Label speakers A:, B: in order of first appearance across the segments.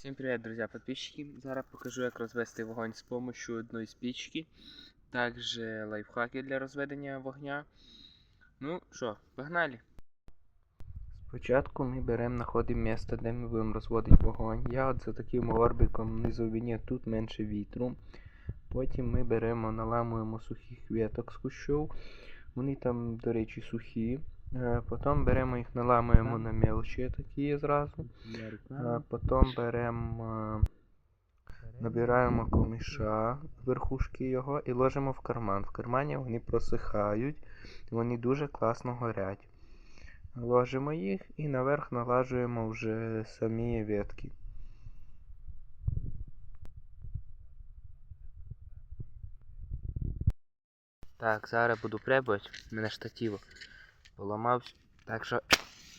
A: Всім привіт, друзі, підписчики. Зараз покажу, як розвести вогонь з допомогою одної спічки. Також лайфхаки для розведення вогня. Ну що, погнали. Спочатку ми беремо, знаходимо місце, де ми будемо розводити вогонь. Я от за таким горбиком низовині тут менше вітру. Потім ми беремо, наламуємо сухих веток з кущів. Вони там, до речі, сухі. Е, Потім беремо їх, наламуємо на мелочі такі зразу. Е, Потім беремо, набираємо коміша, верхушки його і ложимо в карман. В кармані вони просихають, вони дуже класно горять. Ложимо їх і наверх налажуємо вже самі ветки. Так, зараз буду пробувати. Мене штатив поламався. Так що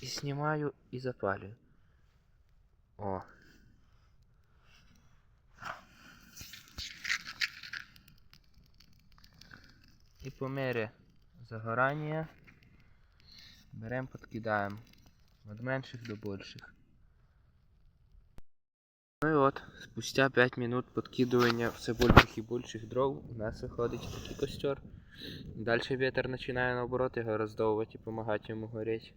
A: і знімаю і запалюю. О. І по мірі загорання беремо, підкидаємо від менших до більших. Ну і от, спустя 5 минут підкидування все більших і більших дров у нас виходить такий костер. Далі вітер починає наоборот його роздовувати і допомагати йому горіти.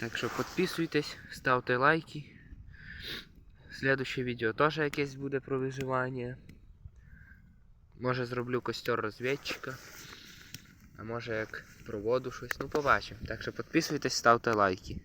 A: Так що підписуйтесь, ставте лайки. Следующее відео теж якесь буде про виживання. Може зроблю костер розвідчика. А може як про воду щось. Ну побачимо. Так що підписуйтесь, ставте лайки.